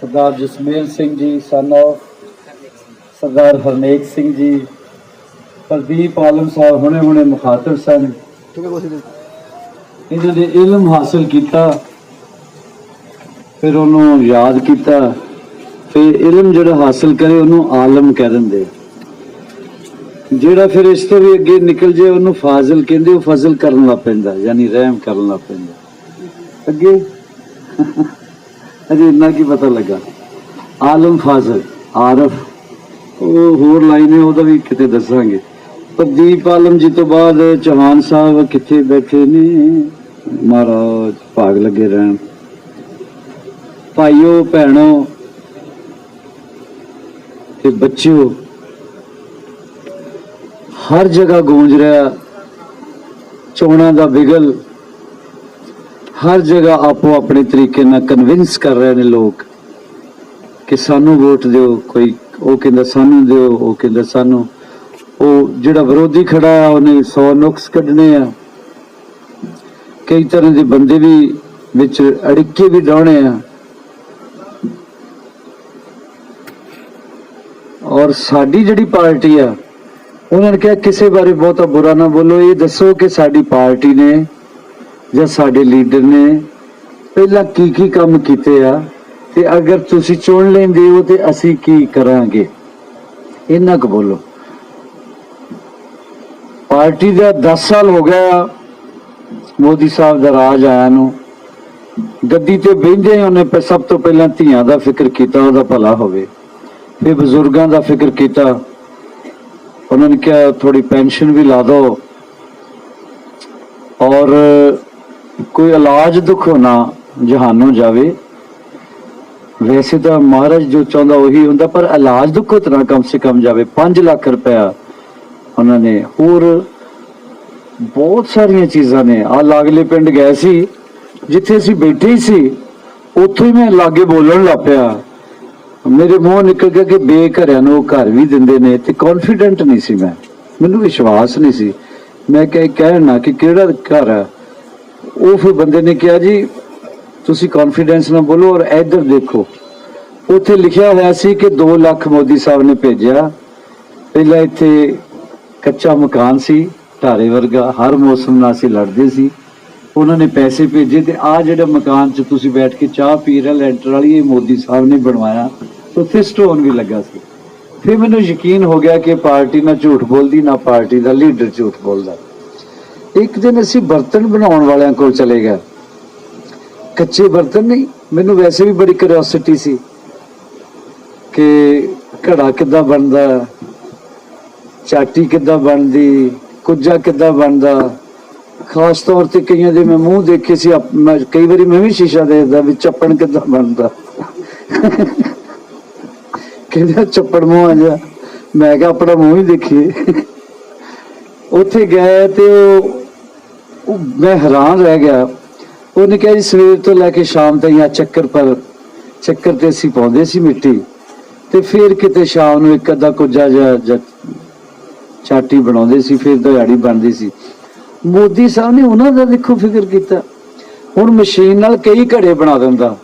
Sardar Jasmel Singh ji son of Sardar Harnek Singh ji, Pradeep ਆਲਮ ਸਾਹਿਬ ਹੁਣੇ ਹੁਣੇ ਮੁਖਾਤਬ ਸਨ। ਇਹਨਾਂ ਨੇ ਇਲਮ ਹਾਸਲ ਕੀਤਾ, ਫਿਰ ਉਹਨੂੰ ਯਾਦ ਕੀਤਾ। ਫਿਰ ਇਲਮ ਜਿਹੜਾ ਹਾਸਲ ਕਰੇ, ਉਹਨੂੰ ਆਲਮ ਕਹਿ ਦਿੰਦੇ ਜਿਹੜਾ ਫਿਰ ਇਸ ਤੋਂ ਵੀ ਅੱਗੇ ਨਿਕਲ ਜੇ, ਉਹਨੂੰ ਫਾਜ਼ਿਲ ਕਹਿੰਦੇ, ਉਹ ਫਜ਼ਲ ਕਰਨ ਲੱਗ ਪੈਂਦਾ, ਯਾਨੀ ਰਹਿਮ ਕਰਨ ਲੱਗ ਪੈਂਦਾ। ਅੱਗੇ? ਅਜੇ ਇੰਨਾ ਕੀ ਪਤਾ ਲੱਗਾ? ਆਲਮ ਫਾਜ਼ਲ, ਆਰਫ। ਉਹ ਹੋਰ ਲਾਈਨ ਹੈ, ਉਹਦਾ ਵੀ ਕਿਤੇ ਦੱਸਾਂਗੇ। ਪ੍ਰਦੀਪ ਆਲਮ ਜੀ ਤੋਂ ਬਾਅਦ ਚੌਹਾਨ ਸਾਹਿਬ ਕਿੱਥੇ ਬੈਠੇ ਨੇ? ਮਹਾਰਾਜ, ਭਾਗ ਲੱਗੇ ਰਹਿਣ। ਭਾਈਓ, ਭੈਣੋ ਤੇ ਬੱਚਿਓ, ਹਰ ਜਗ੍ਹਾ ਗੂੰਜ ਰਿਹਾ, ਚੋਣਾਂ ਦਾ ਵਿਗਲ, ਹਰ ਜਗ੍ਹਾ ਆਪੋ ਆਪਣੇ ਤਰੀਕੇ ਨਾਲ ਕਨਵਿੰਸ ਕਰ ਰਹੇ ਨੇ ਲੋਕ ਕਿ ਸਾਨੂੰ ਵੋਟ ਦਿਓ, ਕੋਈ ਉਹ ਕਹਿੰਦਾ ਸਾਨੂੰ ਦਿਓ, ਉਹ ਕਹਿੰਦਾ ਸਾਨੂੰ। ਉਹ ਜਿਹੜਾ ਵਿਰੋਧੀ ਖੜਾ ਆ, ਉਹਨੇ 100 ਨੁਕਸ ਕੱਢਣੇ ਆ। ਕਈ ਤਰ੍ਹਾਂ ਦੇ ਬੰਦੇ ਵੀ ਵਿੱਚ ਅੜਿੱਕੇ ਵੀ ਡਾਉਣੇ ਆ। ਔਰ ਸਾਡੀ ਜਿਹੜੀ ਪਾਰਟੀ ਆ, ਉਹਨਾਂ ਨੇ ਕਿਹਾ ਕਿਸੇ ਬਾਰੇ ਬਹੁਤਾ ਬੁਰਾ ਨਾ ਬੋਲੋ, ਇਹ ਦੱਸੋ ਕਿ ਸਾਡੀ ਪਾਰਟੀ ਨੇ ਜਾਂ ਸਾਡੇ ਲੀਡਰ ਨੇ ਪਹਿਲਾਂ ਕੀ ਕੀ ਕੰਮ ਕੀਤੇ ਆ ਤੇ ਅਗਰ ਤੁਸੀਂ ਚੁਣ ਲੈਂਦੇ ਹੋ ਤੇ ਅਸੀਂ ਕੀ ਕਰਾਂਗੇ? ਇੰਨਾ ਕੁ ਬੋਲੋ। ਪਾਰਟੀ ਦਾ 10 ਸਾਲ ਹੋ ਗਿਆ ਮੋਦੀ ਸਾਹਿਬ ਦਾ ਰਾਜ ਆਇਆ ਨੂੰ। ਗੱਦੀ ਤੇ ਬੈਠੇ ਉਹਨੇ ਸਭ ਤੋਂ ਪਹਿਲਾਂ ਧੀਆਂ ਦਾ ਫਿਕਰ ਕੀਤਾ, ਉਹਦਾ ਭਲਾ ਹੋਵੇ। ਫਿਰ ਬਜ਼ੁਰਗਾਂ ਦਾ ਫਿਕਰ ਕੀਤਾ। ਉਹਨਾਂ ਨੇ ਕਿਹਾ ਥੋੜੀ ਪੈਨਸ਼ਨ ਵੀ ਲਾ ਦਿਓ। ਔਰ ਕੋਈ ਇਲਾਜ ਦੁੱਖ ਨਾ ਜਹਾਨੋਂ ਜਾਵੇ। ਵੈਸੇ ਤਾਂ ਮਹਾਰਾਜ ਜੋ ਚਾਹੁੰਦਾ ਉਹੀ ਹੁੰਦਾ, ਪਰ ਇਲਾਜ ਦੁੱਖ ਉਤਨਾ ਕਮ ਸੇ ਕਮ ਜਾਵੇ। 5 ਲੱਖ ਰੁਪਇਆ ਉਹਨਾਂ ਨੇ। ਹੋਰ ਬਹੁਤ ਸਾਰੀਆਂ ਚੀਜ਼ਾਂ ਨੇ। ਆ ਲਾਗਲੇ ਪਿੰਡ ਗਏ ਸੀ, ਜਿੱਥੇ ਅਸੀਂ ਬੈਠੇ ਹੀ ਸੀ, ਉੱਥੋਂ ਹੀ ਮੈਂ ਲਾਗੇ ਬੋਲਣ ਲੱਗ ਪਿਆ। ਮੇਰੇ ਮੂੰਹ ਨਿਕਲ ਗਿਆ ਕਿ ਬੇਘਰਿਆਂ ਨੂੰ ਉਹ ਘਰ ਵੀ ਦਿੰਦੇ ਨੇ ਤੇ ਕੌਨਫੀਡੈਂਟ ਨਹੀਂ ਸੀ ਮੈਂ। ਮੈਨੂੰ ਵਿਸ਼ਵਾਸ ਨਹੀਂ ਸੀ। ਮੈਂ ਕਹਿ ਕਹਿਣਾ ਕਿ ਕਿਹੜਾ ਘਰ ਹੈ ਉਹ ਫਿਰ ਬੰਦੇ ਨੇ ਕਿਹਾ ਜੀ, ਤੁਸੀਂ ਕੌਨਫੀਡੈਂਸ ਨਾਲ ਬੋਲੋ ਔਰ ਇੱਧਰ ਦੇਖੋ। ਉੱਥੇ ਲਿਖਿਆ ਹੋਇਆ ਸੀ ਕਿ 2 ਲੱਖ ਮੋਦੀ ਸਾਹਿਬ ਨੇ ਭੇਜਿਆ। ਪਹਿਲਾਂ ਇੱਥੇ ਕੱਚਾ ਮਕਾਨ ਸੀ, ਢਾਰੇ ਵਰਗਾ, ਹਰ ਮੌਸਮ ਨਾਲ ਅਸੀਂ ਲੜਦੇ ਸੀ। ਉਹਨਾਂ ਨੇ ਪੈਸੇ ਭੇਜੇ ਤੇ ਆ ਜਿਹੜਾ ਮਕਾਨ 'ਚ ਤੁਸੀਂ ਬੈਠ ਕੇ ਚਾਹ ਪੀ ਰਹੇ ਲੈਂਟਰ ਵਾਲੀ, ਇਹ ਮੋਦੀ ਸਾਹਿਬ ਨੇ ਬਣਵਾਇਆ। ਉੱਥੇ ਸਟੋਨ ਵੀ ਲੱਗਾ ਸੀ। ਫਿਰ ਮੈਨੂੰ ਯਕੀਨ ਹੋ ਗਿਆ ਕਿ ਪਾਰਟੀ ਨਾ ਝੂਠ ਬੋਲਦੀ, ਨਾ ਪਾਰਟੀ ਦਾ ਲੀਡਰ ਝੂਠ ਬੋਲਦਾ। ਇੱਕ ਦਿਨ ਅਸੀਂ ਬਰਤਨ ਬਣਾਉਣ ਵਾਲਿਆਂ ਕੋਲ ਚਲੇ ਗਏ। ਕੱਚੇ ਬਰਤਨ ਨਹੀਂ, ਮੈਨੂੰ ਵੈਸੇ ਵੀ ਬੜੀ ਕਿਉਰਿਓਸਿਟੀ ਸੀ ਕਿ ਘੜਾ ਕਿੱਦਾਂ ਬਣਦਾ, ਚਾਟੀ ਕਿੱਦਾਂ ਬਣਦੀ, ਕੁੱਜਾ ਕਿੱਦਾਂ ਬਣਦਾ। ਖਾਸ ਤੌਰ ਤੇ ਕਈਆਂ ਦੇ ਮੈਂ ਮੂੰਹ ਦੇਖੇ ਸੀ ਕਈ ਵਾਰੀ ਮੈਂ ਵੀ ਸ਼ੀਸ਼ਾ ਦੇਖਦਾ ਵੀ ਚੱਪਣ ਕਿੱਦਾਂ ਬਣਦਾ। ਕਹਿੰਦਾ ਚੱਪੜ ਮੂੰਹ ਆ ਜਾ। ਮੈਂ ਕਿਹਾ, ਆਪਣਾ ਮੂੰਹ ਹੀ ਦੇਖੀਏ। ਉੱਥੇ ਗਏ ਤੇ ਉਹ ਮੈਂ ਹੈਰਾਨ ਰਹਿ ਗਿਆ। ਉਹਨੇ ਕਿਹਾ ਜੀ, ਸਵੇਰ ਤੋਂ ਲੈ ਕੇ ਸ਼ਾਮ ਤਾਈਂ ਆ ਚੱਕਰ ਪਰ, ਚੱਕਰ ਤੇ ਅਸੀਂ ਪਾਉਂਦੇ ਸੀ ਮਿੱਟੀ। ਤੇ ਫਿਰ ਕਿਤੇ ਸ਼ਾਮ ਨੂੰ ਇੱਕ ਅੱਧਾ ਕੁਝਾ ਜਾਂ ਚਾਟੀ ਬਣਾਉਂਦੇ ਸੀ, ਫਿਰ ਦਿਹਾੜੀ ਬਣਦੀ ਸੀ। ਮੋਦੀ ਸਾਹਿਬ ਨੇ ਉਹਨਾਂ ਦਾ ਦੇਖੋ ਫਿਕਰ ਕੀਤਾ। ਹੁਣ ਮਸ਼ੀਨ ਨਾਲ ਕਈ ਘੜੇ ਬਣਾ ਦਿੰਦਾ।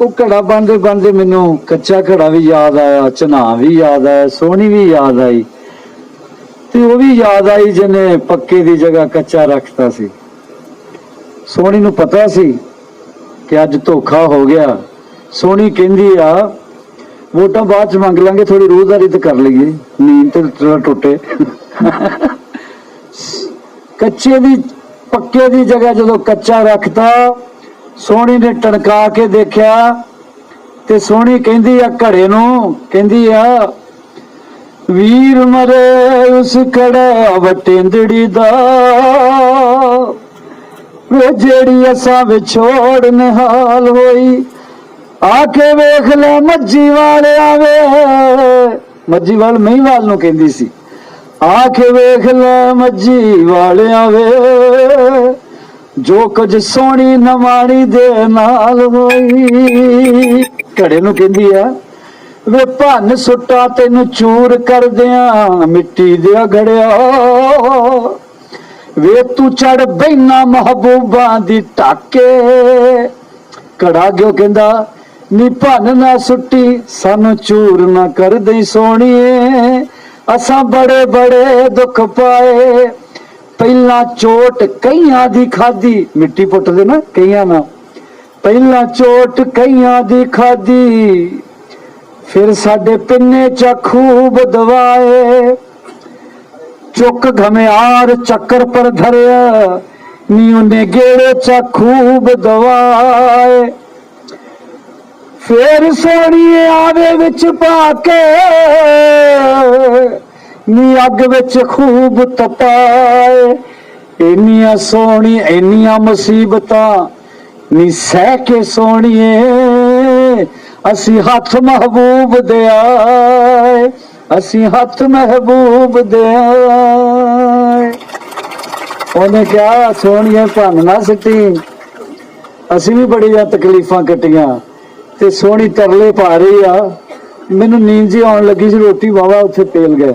ਉਹ ਘੜਾ ਬਣਦੇ ਬਣਦੇ ਮੈਨੂੰ ਕੱਚਾ ਘੜਾ ਵੀ ਯਾਦ ਆਇਆ, ਚਨਾ ਵੀ ਯਾਦ ਆਇਆ, ਸੋਹਣੀ ਵੀ ਯਾਦ ਆਈ। ਤੇ ਉਹ ਵੀ ਯਾਦ ਆਈ ਜਿਹਨੇ ਪੱਕੇ ਦੀ ਜਗ੍ਹਾ ਕੱਚਾ ਰੱਖਤਾ ਸੀ। ਸੋਹਣੀ ਨੂੰ ਪਤਾ ਸੀ ਕਿ ਅੱਜ ਧੋਖਾ ਹੋ ਗਿਆ। ਸੋਹਣੀ ਕਹਿੰਦੀ ਆ, ਵੋਟਾਂ ਬਾਅਦ ਚ ਮੰਗ ਲਾਂਗੇ ਥੋੜੀ ਰੋਜ਼ਦਾਰੀ ਤੇ ਕਰ ਲਈਏ। ਨੀਂਦ ਤੇ ਟੁੱਟੇ। ਕੱਚੇ ਦੀ, ਪੱਕੇ ਦੀ ਜਗ੍ਹਾ ਜਦੋਂ ਕੱਚਾ ਰੱਖਤਾ ਸੋਹਣੀ ਨੇ ਟਣਕਾ ਕੇ ਦੇਖਿਆ ਤੇ ਸੋਹਣੀ ਕਹਿੰਦੀ ਆ ਘੜੇ ਨੂੰ, ਕਹਿੰਦੀ ਆ, ਵੀਰ ਮਰੇ ਉਸ ਕੜਾ ਵਟੇਂਦੜੀ ਦਾ, ਵੇ ਜਿਹੜੀ ਅਸਾਂ ਵਿਛੋੜ ਨਿਹਾਲ ਹੋਈ, ਆ ਕੇ ਵੇਖ ਲੈ ਮੱਜੀ ਵਾਲਿਆ ਵੇ। ਮੱਜੀ ਵਾਲ ਮਹੀਂਵਾਲ ਨੂੰ ਕਹਿੰਦੀ ਸੀ। ਆ ਕੇ ਵੇਖ ਲੈ ਮੱਜੀ ਵਾਲਿਆ ਵੇ। ਜੋ ਕੁਝ ਸੋਹਣੀ ਨਵਾਣੀ ਦੇ ਨਾਲ ਹੋਈ। ਘੜੇ ਨੂੰ ਕਹਿੰਦੀ ਆ, ਵੇ ਭੰਨ ਸੁੱਟਾ ਤੈਨੂੰ ਚੂਰ ਕਰਦਿਆਂ, ਮਿੱਟੀ ਦੇ ਘੜਿਆ। ਵੇ ਤੂੰ ਚੜ ਬੈਨਾ ਮਹਬੂਬਾਂ ਦੀ ਟਾਕੇ ਕੜਾ ਗਿਓ ਕਹਿੰਦਾ, ਨੀ ਭੰਨ ਨਾ ਸੁੱਟੀ, ਸਾਨੂੰ ਚੂਰ ਨਾ ਕਰ ਦੇ ਸੋਣੀਏ ਅਸਾਂ ਬੜੇ ਬੜੇ ਦੁੱਖ ਪਾਏ। ਪਹਿਲਾਂ ਚੋਟ ਕਈਆਂ ਦੀ ਖਾਦੀ ਮਿੱਟੀ ਪੁੱਟਦੇ ਨਾ ਕਈਆਂ ਨਾਲ। ਪਹਿਲਾਂ ਚੋਟ ਕਈਆਂ ਦੀ ਖਾਦੀ ਫਿਰ ਸਾਡੇ ਪਿੰਨੇ ਚ ਖੂਬ ਦਵਾਏ। ਚੁੱਕ ਘਮਿਆਰ ਚੱਕਰ ਪਰ ਧਰਿਆ, ਨੀ ਉਹਨੇ ਗੇੜੇ ਚ ਖੂਬ ਦਵਾਏ। ਫੇਰ ਸੋਣੀਏ ਆਵੇ ਵਿੱਚ ਪਾ ਕੇ ਨੀ ਅੱਗ ਵਿੱਚ ਖੂਬ ਤਪਾਏ, ਇੰਨੀਆਂ ਸੋਹਣੀ, ਇੰਨੀਆਂ ਮੁਸੀਬਤਾਂ ਨੀ ਸਹਿ ਕੇ ਸੋਹਣੀਏ, ਅਸੀਂ ਹੱਥ ਮਹਬੂਬ ਦੇ ਆਏ ਅਸੀਂ ਹੱਥ ਮਹਬੂਬ ਦੇ ਆਏ ਉਹਨੇ ਕਿਹਾ ਸੋਣੀਏ ਭੰਨ ਨਾ ਸਿੱਟੀ। ਅਸੀਂ ਵੀ ਬੜੀਆਂ ਤਕਲੀਫਾਂ ਕੱਟੀਆਂ ਤੇ ਸੋਹਣੀ ਤਰਲੇ ਪਾ ਰਹੀ ਆ। ਮੈਨੂੰ ਨੀਂਦ ਜੀ ਆਉਣ ਲੱਗੀ ਸੀ, ਰੋਟੀ ਵਾਵਾ ਉੱਥੇ ਪੇਲ ਗਏ।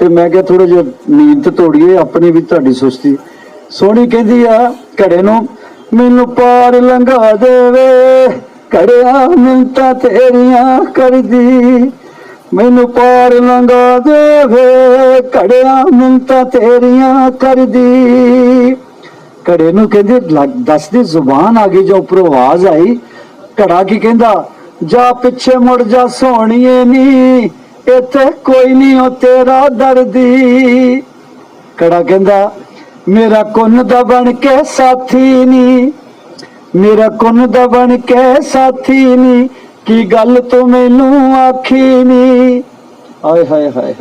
ਤੇ ਮੈਂ ਕਿਹਾ ਥੋੜਾ ਜਿਹਾ ਨੀਂਦ ਤੇ ਤੋੜੀਏ, ਆਪਣੀ ਵੀ ਤੁਹਾਡੀ ਸੁਸਤੀ। ਸੋਹਣੀ ਕਹਿੰਦੀ ਆ ਘੜੇ ਨੂੰ, ਮੈਨੂੰ ਪਾਰ ਲੰਘਾ ਦੇਵੇ, ਘੜਿਆ ਮਿੰਤਾ ਤੇਰੀਆਂ ਕਰਦੀ। ਮੈਨੂੰ ਪਾਰ ਲੰਘਾ ਦੇਵੇ, ਘੜਿਆ ਮਿੰਤਾ ਤੇਰੀਆਂ ਕਰਦੀ। ਘੜੇ ਨੂੰ ਕਹਿੰਦੇ ਦੱਸਦੀ ਜ਼ੁਬਾਨ ਆ ਗਈ, ਜੋ ਉੱਪਰੋਂ ਆਵਾਜ਼ ਆਈ। ਘੜਾ ਕੀ ਕਹਿੰਦਾ, ਜਾ ਪਿੱਛੇ ਮੁੜ ਜਾ, ਸੋਹਣੀਏ ਨੀ ਇੱਥੇ ਕੋਈ ਨਹੀਂ ਉਹ ਤੇਰਾ ਦਰਦੀ। ਘੜਾ ਕਹਿੰਦਾ? ਮੇਰਾ ਕੁੰਨ ਦਾ ਬਣ ਕੇ ਸਾਥੀ ਨੀ। ਮੇਰਾ ਕੁੰਨ ਦਾ ਬਣ ਕੇ ਸਾਥੀ ਨੀ। ਕੀ ਗੱਲ ਤੂੰ ਮੈਨੂੰ ਆਖੀ ਨੀ? ਆਏ ਹਾਏ ਹਾਏ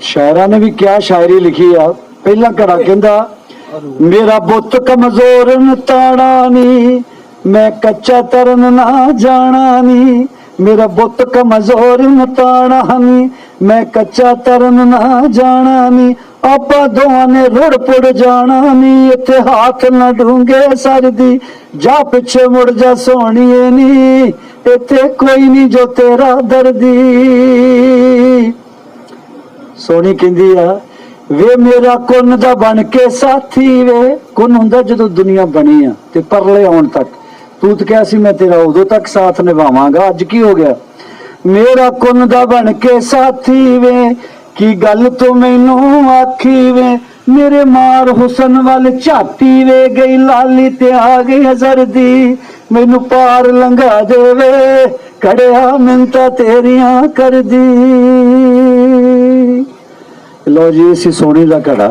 ਸ਼ਾਇਰਾਂ ਨੇ ਵੀ ਕਿਆ ਸ਼ਾਇਰੀ ਲਿਖੀ ਆ। ਪਹਿਲਾ ਘੜਾ ਕਹਿੰਦਾ? ਮੇਰਾ ਬੁੱਤ ਕਮਜ਼ੋਰ ਨ ਤਾਣਾ ਨੀ। ਮੈਂ ਕੱਚਾ ਤਰਨ ਨਾ ਜਾਣਾ ਨੀ। ਮੇਰਾ ਬੁੱਤ ਕਮਜ਼ੋਰ ਨ ਤਾਣਾ ਮੈਂ ਕੱਚਾ ਤਰਨ ਨਾ ਜਾਣਾ ਨੀ। ਆਪਾਂ ਦੋਵਾਂ ਨੇ ਰੁੜ ਪੁੜ ਜਾਣਾ ਨੀ। ਇੱਥੇ ਹੱਥ ਨਾ ਡੂੰਗੇ ਸਰਦੀ। ਜਾ ਪਿੱਛੇ ਮੁੜ ਜਾ ਸੋਹਣੀਏ ਨੀ। ਇੱਥੇ ਕੋਈ ਨਹੀਂ ਜੋ ਤੇਰਾ ਦਰਦੀ। ਸੋਹਣੀ ਕਹਿੰਦੀ ਆ, ਵੇ ਮੇਰਾ ਕੁੰਨ ਦਾ ਬਣ ਕੇ ਸਾਥੀ ਵੇ। ਕੁੰਨ ਹੁੰਦਾ ਜਦੋਂ ਦੁਨੀਆ ਬਣੀ ਆ ਤੇ ਪਰਲੇ ਆਉਣ ਤੱਕ। ਤੂੰ ਤਾਂ ਕਿਹਾ ਸੀ ਮੈਂ ਤੇਰਾ ਉਦੋਂ ਤੱਕ ਸਾਥ ਨਿਭਾਵਾਂਗਾ, ਅੱਜ ਕੀ ਹੋ ਗਿਆ? ਮੇਰਾ ਕੁੰਨ ਦਾ ਬਣ ਕੇ ਸਾਥੀ ਵੇ, ਕੀ ਗੱਲ ਤੂੰ ਮੈਨੂੰ ਆਖੀ ਵੇ? ਮੇਰੇ ਮਾਰ ਹੁਸਨ ਵੱਲ ਝਾਤੀ ਵੇ, ਗਈ ਲਾਲੀ ਤੇ ਆ ਗਈ ਹਜ਼ਰ ਦੀ। ਮੈਨੂੰ ਪਾਰ ਲੰਘਾ ਦੇਵੇ, ਕੜਿਆ ਮਿੰਤਾ ਤੇਰੀਆਂ ਕਰਦੀ। ਲੋ ਜੀ ਸੀ ਸੋਹਣੀ ਦਾ ਘੜਾ।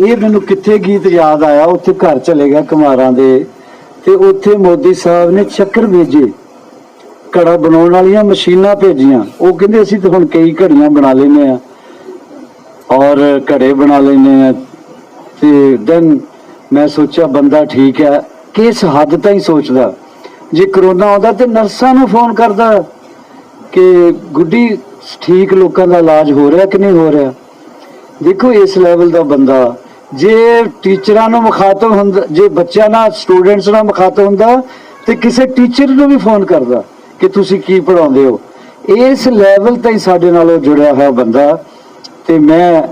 ਇਹ ਮੈਨੂੰ ਕਿੱਥੇ ਗੀਤ ਯਾਦ ਆਇਆ? ਉੱਥੇ ਘਰ ਚਲੇ ਗਿਆ ਕੁਮਾਰਾਂ ਦੇ ਤੇ ਉੱਥੇ ਮੋਦੀ ਸਾਹਿਬ ਨੇ ਚੱਕਰ ਭੇਜੇ। ਘੜਾ ਬਣਾਉਣ ਵਾਲੀਆਂ ਮਸ਼ੀਨਾਂ ਭੇਜੀਆਂ। ਉਹ ਕਹਿੰਦੇ, ਅਸੀਂ ਤਾਂ ਹੁਣ ਕਈ ਘੜੀਆਂ ਬਣਾ ਲੈਨੇ ਆ ਔਰ ਘੜੇ ਬਣਾ ਲੈਨੇ ਆ ਤੇ ਦੈਨ ਮੈਂ ਸੋਚਿਆ, ਬੰਦਾ ਠੀਕ ਹੈ। ਕਿਸ ਹੱਦ ਤਾਈਂ ਸੋਚਦਾ? ਜੇ ਕਰੋਨਾ ਆਉਂਦਾ ਤੇ ਨਰਸਾਂ ਨੂੰ ਫੋਨ ਕਰਦਾ ਕਿ ਗੁੱਡੀ, ਠੀਕ ਲੋਕਾਂ ਦਾ ਇਲਾਜ ਹੋ ਰਿਹਾ ਕਿ ਨਹੀਂ ਹੋ ਰਿਹਾ? ਦੇਖੋ, ਇਸ ਲੈਵਲ ਦਾ ਬੰਦਾ ਜੇ ਟੀਚਰਾਂ ਨੂੰ ਮੁਖਾਤਬ ਹੁੰਦਾ, ਜੇ ਬੱਚਿਆਂ ਨਾਲ ਸਟੂਡੈਂਟਸ ਨਾਲ ਮੁਖਾਤਬ ਹੁੰਦਾ, ਤੇ ਕਿਸੇ ਟੀਚਰ ਨੂੰ ਵੀ ਫੋਨ ਕਰਦਾ ਕਿ ਤੁਸੀਂ ਕੀ ਪੜਾਉਂਦੇ ਹੋ। ਇਸ ਲੈਵਲ ਤਾਈਂ ਸਾਡੇ ਨਾਲ ਉਹ ਜੁੜਿਆ ਹੋਇਆ ਬੰਦਾ, ਤੇ ਮੈਂ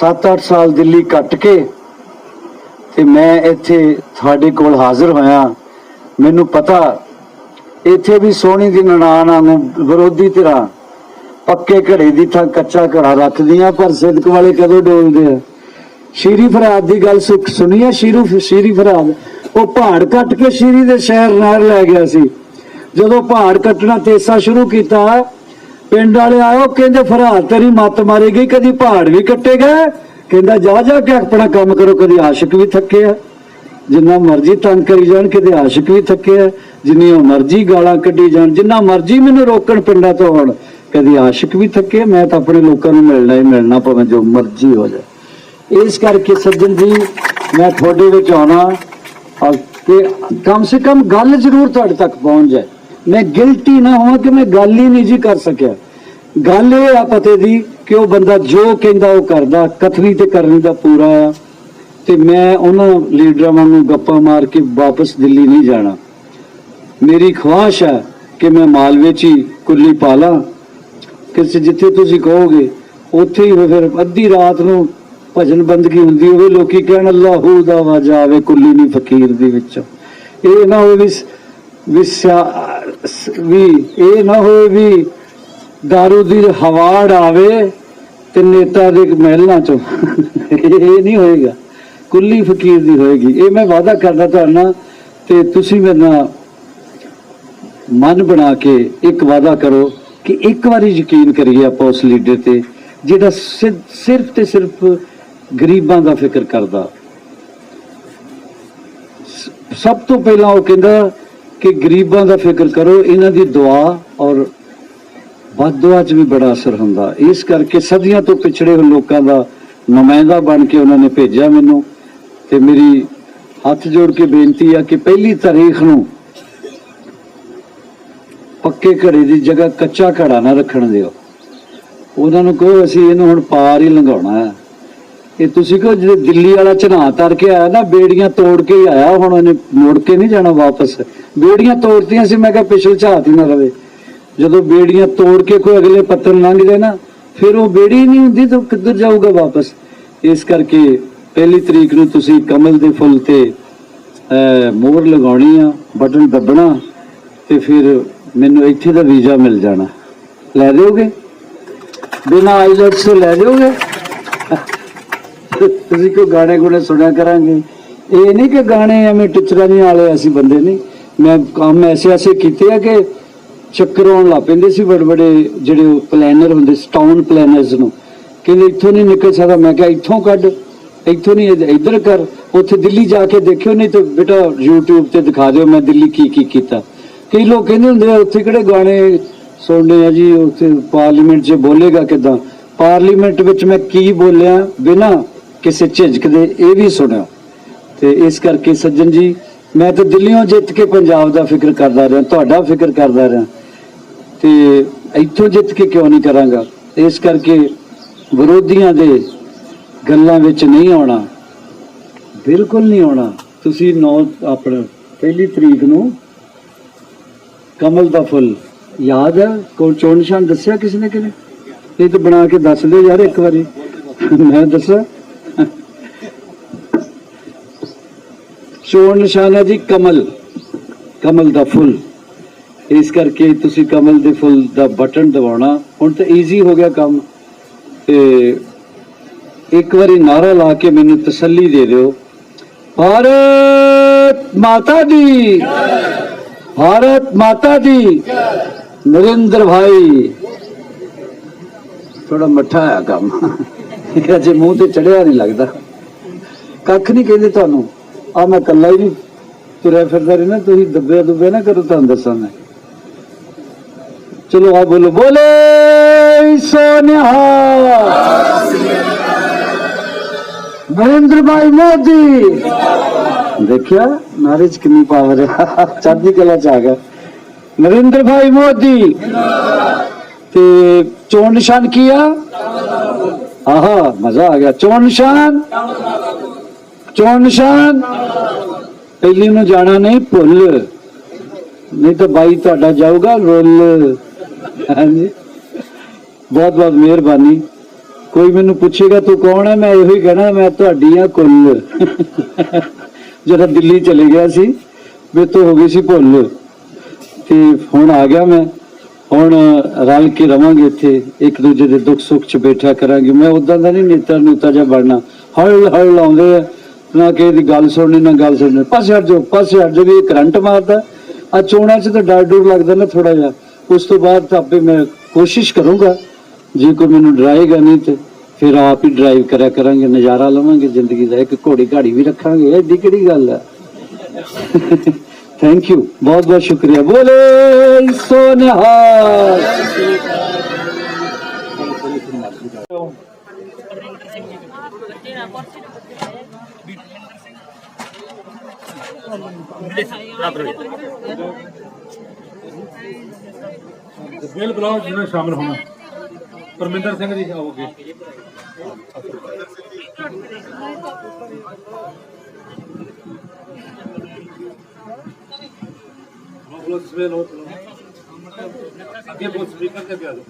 7-8 ਸਾਲ ਦਿੱਲੀ ਕੱਟ ਕੇ ਤੇ ਮੈਂ ਇੱਥੇ ਤੁਹਾਡੇ ਕੋਲ ਹਾਜ਼ਰ ਹੋਇਆ। ਮੈਨੂੰ ਪਤਾ, ਇੱਥੇ ਵੀ ਸੋਹਣੀ ਦੀ ਨਨਾਣ ਨੂੰ ਵਿਰੋਧੀ ਧਿਰਾਂ, ਪੱਕੇ ਘੜੇ ਦੀ ਥਾਂ ਕੱਚਾ ਘੜਾ ਰੱਖਦੀਆਂ, ਪਰ ਸਿੱਧਕ ਵਾਲੇ ਕਦੋਂ ਡੋਲਦੇ ਆ? ਸ਼ੀਰੀ ਫਰਾਦ ਦੀ ਗੱਲ ਸੁਖ ਸੁਣੀਏ ਸ਼ੀਰੂ ਸ਼ੀਰੀ ਫਰਾਦ, ਉਹ ਪਹਾੜ ਕੱਟ ਕੇ ਸ਼ੀਰੀ ਦੇ ਸ਼ਹਿਰ ਨਾਲ ਲੈ ਗਿਆ ਸੀ। ਜਦੋਂ ਪਹਾੜ ਕੱਟਣਾ ਤੇਸਾ ਸ਼ੁਰੂ ਕੀਤਾ, ਪਿੰਡ ਵਾਲੇ ਆਇਓ ਕਹਿੰਦੇ ਫਰਾਦ, ਤੇਰੀ ਮੱਤ ਮਾਰੀ ਗਈ, ਕਦੀ ਪਹਾੜ ਵੀ ਕੱਟੇਗਾ ਕਹਿੰਦਾ, ਜਾ ਜਾ ਕੇ ਆਪਣਾ ਕੰਮ ਕਰੋ, ਕਦੀ ਆਸ਼ਿਕ ਵੀ ਥੱਕਿਆ ਜਿੰਨਾ ਮਰਜ਼ੀ ਤੰਗ ਕਰੀ ਜਾਣ ਕਿਤੇ ਆਸ਼ਿਕ ਵੀ ਥੱਕਿਆ ਆ। ਜਿੰਨੀਆਂ ਮਰਜ਼ੀ ਗਾਲਾਂ ਕੱਢੀ ਜਾਣ, ਜਿੰਨਾ ਮਰਜ਼ੀ ਮੈਨੂੰ ਰੋਕਣ ਪਿੰਡਾਂ ਤੋਂ ਆਉਣ, ਕਦੀ ਆਸ਼ਿਕ ਵੀ ਥੱਕੇ ਮੈਂ ਤਾਂ ਆਪਣੇ ਲੋਕਾਂ ਨੂੰ ਮਿਲਣਾ ਹੀ ਮਿਲਣਾ, ਭਾਵੇਂ ਜੋ ਮਰਜ਼ੀ ਹੋ ਜਾਏ। ਇਸ ਕਰਕੇ ਸੱਜਣ ਜੀ, ਮੈਂ ਤੁਹਾਡੇ ਵਿੱਚ ਆਉਣਾ। ਕਿ ਕਮ ਸੇ ਕਮ ਗੱਲ ਜ਼ਰੂਰ ਤੁਹਾਡੇ ਤੱਕ ਪਹੁੰਚ ਜਾਏ। ਮੈਂ ਗਿਲਟੀ ਨਾ ਹੋਵਾਂ ਕਿ ਮੈਂ ਗੱਲ ਹੀ ਨਹੀਂ ਜੀ ਕਰ ਸਕਿਆ। ਗੱਲ ਇਹ ਆ ਪਤੇ ਦੀ ਕਿ ਉਹ ਬੰਦਾ ਜੋ ਕਹਿੰਦਾ ਉਹ ਕਰਦਾ, ਕਥਨੀ ਤੇ ਕਰਨੀ ਦਾ ਪੂਰਾ ਆ। ਤੇ ਮੈਂ ਉਹਨਾਂ ਲੀਡਰਾਂ ਵਾਂਗੂ ਗੱਪਾਂ ਮਾਰ ਕੇ ਵਾਪਸ ਦਿੱਲੀ ਨਹੀਂ ਜਾਣਾ। ਮੇਰੀ ਖੁਆਇਸ਼ ਹੈ ਕਿ ਮੈਂ ਮਾਲਵੇ 'ਚ ਹੀ ਕੁੱਲੀ ਪਾ ਲਾਂ। ਕਿਸੇ ਜਿੱਥੇ ਤੁਸੀਂ ਕਹੋਗੇ, ਉੱਥੇ ਹੀ ਫਿਰ ਅੱਧੀ ਰਾਤ ਨੂੰ ਭਜਨ ਬੰਦਗੀ ਹੁੰਦੀ ਹੋਵੇ, ਲੋਕੀ ਕਹਿਣ, ਅੱਲਾਹੂ ਦਾ ਵਾਜਾ ਆਵੇ ਕੁੱਲੀ ਨਹੀਂ ਫਕੀਰ ਦੇ ਵਿੱਚ। ਇਹ ਨਾ ਹੋਵੇ ਵੀ ਵੀ ਇਹ ਨਾ ਹੋਵੇ ਵੀ ਦਾਰੂ ਦੀ ਹਵਾੜ ਆਵੇ ਤੇ ਨੇਤਾ ਦੇ ਮਹਿਲਾਂ ਚੋਂ। ਇਹ ਨਹੀਂ ਹੋਏਗਾ। ਕੁੱਲੀ ਫਕੀਰ ਦੀ ਹੋਏਗੀ। ਇਹ ਮੈਂ ਵਾਅਦਾ ਕਰਦਾ ਤੁਹਾਡੇ ਨਾਲ ਤੇ ਤੁਸੀਂ ਮੇਰੇ ਨਾਲ ਮਨ ਬਣਾ ਕੇ ਇੱਕ ਵਾਅਦਾ ਕਰੋ ਕਿ ਇੱਕ ਵਾਰੀ ਯਕੀਨ ਕਰੀਏ ਆਪਾਂ ਉਸ ਲੀਡਰ ਤੇ, ਜਿਹੜਾ ਸਿ- ਸਿਰਫ ਤੇ ਸਿਰਫ ਗਰੀਬਾਂ ਦਾ ਫਿਕਰ ਕਰਦਾ। ਸਭ ਤੋਂ ਪਹਿਲਾਂ ਉਹ ਕਹਿੰਦਾ ਕਿ ਗਰੀਬਾਂ ਦਾ ਫਿਕਰ ਕਰੋ, ਇਹਨਾਂ ਦੀ ਦੁਆ ਔਰ ਬਦਦੁਆ 'ਚ ਵੀ ਬੜਾ ਅਸਰ ਹੁੰਦਾ। ਇਸ ਕਰਕੇ ਸਦੀਆਂ ਤੋਂ ਪਿਛੜੇ ਹੋਏ ਲੋਕਾਂ ਦਾ ਨੁਮਾਇੰਦਾ ਬਣ ਕੇ ਉਹਨਾਂ ਨੇ ਭੇਜਿਆ ਮੈਨੂੰ ਤੇ ਮੇਰੀ ਹੱਥ ਜੋੜ ਕੇ ਬੇਨਤੀ ਆ ਕਿ ਪਹਿਲੀ ਤਾਰੀਖ ਨੂੰ ਪੱਕੇ ਘੜੇ ਦੀ ਜਗ੍ਹਾ ਕੱਚਾ ਘੜਾ ਨਾ ਰੱਖਣ ਦਿਓ। ਉਹਨਾਂ ਨੂੰ ਕਹੋ, ਅਸੀਂ ਇਹਨੂੰ ਹੁਣ ਪਾਰ ਹੀ ਲੰਘਾਉਣਾ ਹੈ। ਇਹ ਤੁਸੀਂ ਕਹੋ ਜਿਹੜੇ ਦਿੱਲੀ ਵਾਲਾ ਚਨਾ ਤਰ ਕੇ ਆਇਆ ਨਾ, ਬੇੜੀਆਂ ਤੋੜ ਕੇ ਹੀ ਆਇਆ, ਹੁਣ ਇਹਨੇ ਮੁੜ ਕੇ ਨਹੀਂ ਜਾਣਾ ਵਾਪਸ। ਬੇੜੀਆਂ ਤੋੜਤੀਆਂ ਸੀ, ਮੈਂ ਕਿਹਾ ਪਿਛਲ ਝਾਤ ਹੀ ਨਾ ਰਵੇ। ਜਦੋਂ ਬੇੜੀਆਂ ਤੋੜ ਕੇ ਕੋਈ ਅਗਲੇ ਪੱਤਨ ਲੰਘ ਜਾਏ ਨਾ, ਫਿਰ ਉਹ ਬੇੜੀ ਨਹੀਂ ਹੁੰਦੀ ਤਾਂ ਕਿੱਧਰ ਜਾਊਗਾ ਵਾਪਸ? ਇਸ ਕਰਕੇ ਪਹਿਲੀ ਤਰੀਕ ਨੂੰ ਤੁਸੀਂ ਕਮਲ ਦੇ ਫੁੱਲ ਤੇ ਮੋਹਰ ਲਗਾਉਣੀ ਆ, ਬਟਨ ਦੱਬਣਾ, ਤੇ ਫਿਰ ਮੈਨੂੰ ਇੱਥੇ ਦਾ ਵੀਜ਼ਾ ਮਿਲ ਜਾਣਾ। ਲੈ ਦਿਓਗੇ ਬਿਨਾਂ ਆਈਲੈਟਸ ਤੋਂ ਲੈ ਦਿਓਗੇ ਤੁਸੀਂ ਕੋਈ ਗਾਣੇ ਗੁਣੇ ਸੁਣਿਆ ਕਰਾਂਗੇ। ਇਹ ਨਹੀਂ ਕਿ ਗਾਣੇ ਐਵੇਂ ਟਿਚਰਾਂ ਨਹੀਂ ਵਾਲੇ ਅਸੀਂ ਬੰਦੇ ਨਹੀਂ। ਮੈਂ ਕੰਮ ਐਸੇ ਐਸੇ ਕੀਤੇ ਆ ਕਿ ਚੱਕਰ ਆਉਣ ਲੱਗ ਪੈਂਦੇ ਸੀ ਬੜੇ ਬੜੇ ਜਿਹੜੇ ਪਲੈਨਰ ਹੁੰਦੇ ਸੀ ਟਾਊਨ ਪਲੈਨਰਸ ਨੂੰ। ਕਹਿੰਦੇ ਇੱਥੋਂ ਨਹੀਂ ਨਿਕਲ ਸਕਦਾ। ਮੈਂ ਕਿਹਾ, ਇੱਥੋਂ ਕੱਢ। ਇੱਥੋਂ ਨਹੀਂ ਇੱਧਰ ਕਰ। ਉੱਥੇ ਦਿੱਲੀ ਜਾ ਕੇ ਦੇਖਿਓ, ਨਹੀਂ ਤੇ ਬੇਟਾ YouTube ਤੇ ਦਿਖਾ ਦਿਓ ਮੈਂ ਦਿੱਲੀ ਕੀ ਕੀ ਕੀਤਾ। ਕਈ ਲੋਕ ਕਹਿੰਦੇ ਹੁੰਦੇ ਆ, ਉੱਥੇ ਕਿਹੜੇ ਗਾਣੇ ਸੁਣਨੇ ਆ ਜੀ? ਉੱਥੇ ਪਾਰਲੀਮੈਂਟ 'ਚ ਬੋਲੇਗਾ ਕਿਦਾਂ? ਪਾਰਲੀਮੈਂਟ ਵਿੱਚ ਮੈਂ ਕੀ ਬੋਲਿਆ ਬਿਨਾ ਕਿਸੇ ਝਿਜਕ ਦੇ ਇਹ ਵੀ ਸੁਣਿਆ ਤੇ ਇਸ ਕਰਕੇ ਸੱਜਣ ਜੀ, ਮੈਂ ਤਾਂ ਦਿੱਲੀੋਂ ਜਿੱਤ ਕੇ ਪੰਜਾਬ ਦਾ ਫਿਕਰ ਕਰਦਾ ਰਿਹਾ, ਤੁਹਾਡਾ ਫਿਕਰ ਕਰਦਾ ਰਿਹਾ। ਤੇ ਇੱਥੋਂ ਜਿੱਤ ਕੇ ਕਿਉਂ ਨਹੀਂ ਕਰਾਂਗਾ? ਇਸ ਕਰਕੇ ਵਿਰੋਧੀਆਂ ਦੇ ਗੱਲਾਂ ਵਿੱਚ ਨਹੀਂ ਆਉਣਾ। ਬਿਲਕੁਲ ਨਹੀਂ ਆਉਣਾ। ਤੁਸੀਂ ਨੌ, ਆਪਣਾ ਪਹਿਲੀ ਤਰੀਕ ਨੂੰ ਕਮਲ ਦਾ ਫੁੱਲ ਯਾਦ ਹੈ? ਕੋਈ ਚੋਣ ਨਿਸ਼ਾਨ ਦੱਸਿਆ ਕਿਸੇ ਨੇ ਕਿ ਇਹ ਤਾਂ ਬਣਾ ਕੇ ਦੱਸ ਦਿਓ ਯਾਰ ਇੱਕ ਵਾਰੀ। ਮੈਂ ਦੱਸਾਂ? ਚੋਣ ਨਿਸ਼ਾਨ ਹੈ ਜੀ, ਕਮਲ। ਕਮਲ ਦਾ ਫੁੱਲ। ਇਸ ਕਰਕੇ ਤੁਸੀਂ ਕਮਲ ਦੇ ਫੁੱਲ ਦਾ ਬਟਨ ਦਬਾਉਣਾ। ਹੁਣ ਤਾਂ ਈਜ਼ੀ ਹੋ ਗਿਆ ਕੰਮ। ਤੇ ਇੱਕ ਵਾਰੀ ਨਾਰਾ ਲਾ ਕੇ ਮੈਨੂੰ ਤਸੱਲੀ ਦੇ ਦਿਓ। ਭਾਰਤ ਮਾਤਾ ਦੀ। ਭਾਰਤ ਮਾਤਾ ਦੀ। ਨਰਿੰਦਰ ਭਾਈ। ਥੋੜਾ ਮੱਠਾ ਆ ਕੰਮ। ਇਹ ਜੇ ਮੂੰਹ ਤੇ ਚੜਿਆ ਨਹੀਂ ਲੱਗਦਾ। ਕੱਖ ਨਹੀਂ ਕਹਿੰਦੇ ਤੁਹਾਨੂੰ। ਆ ਮੈਂ ਕੱਲਾ ਹੀ ਨਹੀਂ ਤੁਰਿਆ ਫਿਰਦਾ ਰਹਿਣਾ ਤੁਸੀਂ ਦੱਬਿਆ ਦੁੱਬਿਆ ਨਾ ਕਰੋ ਤੁਹਾਨੂੰ ਦੱਸਾਂ ਮੈਂ ਚਲੋ ਆ ਬੋਲੋ ਬੋਲੇ ਸੋਨਿਹਾ ਨਰਿੰਦਰ ਭਾਈ ਮੋਦੀ ਦੇਖਿਆ ਨਾਰੇ ਚ ਕਿੰਨੀ ਪਾਵਰ ਹੈ ਚੜ੍ਹਦੀ ਕਲਾ ਚ ਆ ਗਿਆ ਨਰਿੰਦਰ ਭਾਈ ਮੋਦੀ ਤੇ ਚੋਣ ਨਿਸ਼ਾਨ ਕੀ ਆ ਆਹਾ ਮਜ਼ਾ ਆ ਗਿਆ ਚੋਣ ਨਿਸ਼ਾਨ ਚੋਣ ਨਿਸ਼ਾਨ। ਪਹਿਲੀ ਨੂੰ ਜਾਣਾ ਨਹੀਂ, ਭੁੱਲ। ਨਹੀਂ ਤਾਂ ਬਾਈ ਤੁਹਾਡਾ ਜਾਊਗਾ, ਰੁੱਲ। ਹਾਂਜੀ। ਬਹੁਤ ਬਹੁਤ ਮਿਹਰਬਾਨੀ। ਕੋਈ ਮੈਨੂੰ ਪੁੱਛੇਗਾ, ਤੂੰ ਕੌਣ ਹੈ? ਮੈਂ ਇਹੋ ਹੀ ਕਹਿਣਾ, ਮੈਂ ਤੁਹਾਡੀ ਆ ਕੁੱਲ। ਜਿਹੜਾ ਦਿੱਲੀ ਚਲੇ ਗਿਆ ਸੀ, ਮੇਰੇ ਤੋਂ ਹੋ ਗਈ ਸੀ ਭੁੱਲ। ਤੇ ਹੁਣ ਆ ਗਿਆ ਮੈਂ। ਹੁਣ ਰਲ ਕੇ ਰਵਾਂਗੇ ਇੱਥੇ। ਇੱਕ ਦੂਜੇ ਦੇ ਦੁੱਖ ਸੁੱਖ 'ਚ ਬੈਠਿਆ ਕਰਾਂਗੇ। ਮੈਂ ਉਦਾਂ ਦਾ ਨਹੀਂ ਨੇਤਾ ਨੂਤਾ ਜਿਹਾ ਬਣਨਾ। ਹਲ ਹਲ ਲਾਉਂਦੇ ਆ। ਨਾ ਕਿਸੇ ਦੀ ਗੱਲ ਸੁਣਨੀ, ਨਾ ਗੱਲ ਸੁਣਨੀ। ਪਾਸੇ ਹਟ ਜਾਓ, ਪਾਸੇ ਹਟ ਜਾਓ, ਵੀ ਇਹ ਕਰੰਟ ਮਾਰਦਾ। ਆ ਚੋਣਾਂ 'ਚ ਤਾਂ ਡਰ ਡਰ ਲੱਗਦਾ ਨਾ ਥੋੜਾ ਜਿਹਾ। ਉਸ ਤੋਂ ਬਾਅਦ ਤਾਂ ਆਪੇ ਮੈਂ ਕੋਸ਼ਿਸ਼ ਕਰੂੰਗਾ। ਜੇ ਕੋਈ ਮੈਨੂੰ ਡਰਾਏਗਾ ਨਹੀਂ ਤੇ ਫਿਰ ਆਪ ਹੀ ਡਰਾਈਵ ਕਰਿਆ ਕਰਾਂਗੇ, ਨਜ਼ਾਰਾ ਲਵਾਂਗੇ, ਜ਼ਿੰਦਗੀ ਦਾ ਇੱਕ ਘੋੜੀ ਘਾੜੀ ਵੀ ਰੱਖਾਂਗੇ। ਐਡੀ ਕਿਹੜੀ ਗੱਲ ਹੈ ਥੈਂਕ ਯੂ ਬਹੁਤ ਬਹੁਤ ਸ਼ੁਕਰੀਆ। ਬੋਲੇ ਸੋਨਿਹਾਲ। ਬਿਲ ਬਲਾਉ ਜਿਹਨੇ ਸ਼ਾਮਲ ਹੋਣਾ। ਪਰਮਿੰਦਰ ਸਿੰਘ ਜੀ ਆਓਗੇ ਬੋਲੋ ਸਵੇਲ ਹੋ ਤੋ ਅੱਗੇ ਬੋਲ ਸਪੀਕਰ ਤੇ ਪਿਆ ਦੋ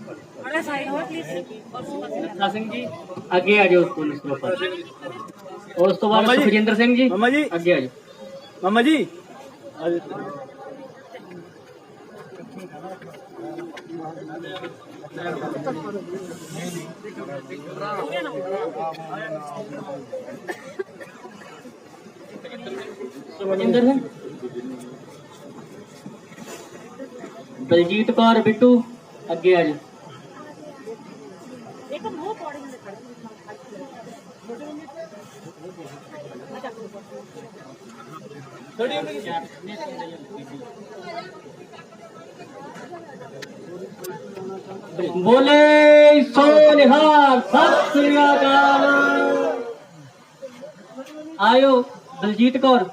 ਅਰੇ ਸਾਈਡ ਹੋ ਪਲੀਜ਼ ਸਿੰਘ ਜੀ ਅੱਗੇ ਆ ਜਾਓ ਸਕੂਲ ਇਸ ਤੋਂ ਬਾਅਦ ਸੁਖਜਿੰਦਰ ਸਿੰਘ ਜੀ ਮਮਾ ਜੀ। ਅੱਗੇ ਮਮਾ ਜੀ। ਸੁਖਜਿੰਦਰ ਸਿੰਘ ਦਲਜੀਤ ਕੌਰ ਬਿੱਟੂ ਅੱਗੇ ਆ ਜਾਓ ਬੋਲੇ ਸੋ ਨਿਹਾਲ ਸਤਿ ਸ੍ਰੀ ਅਕਾਲ। ਆਇਓ ਦਲਜੀਤ ਕੌਰ।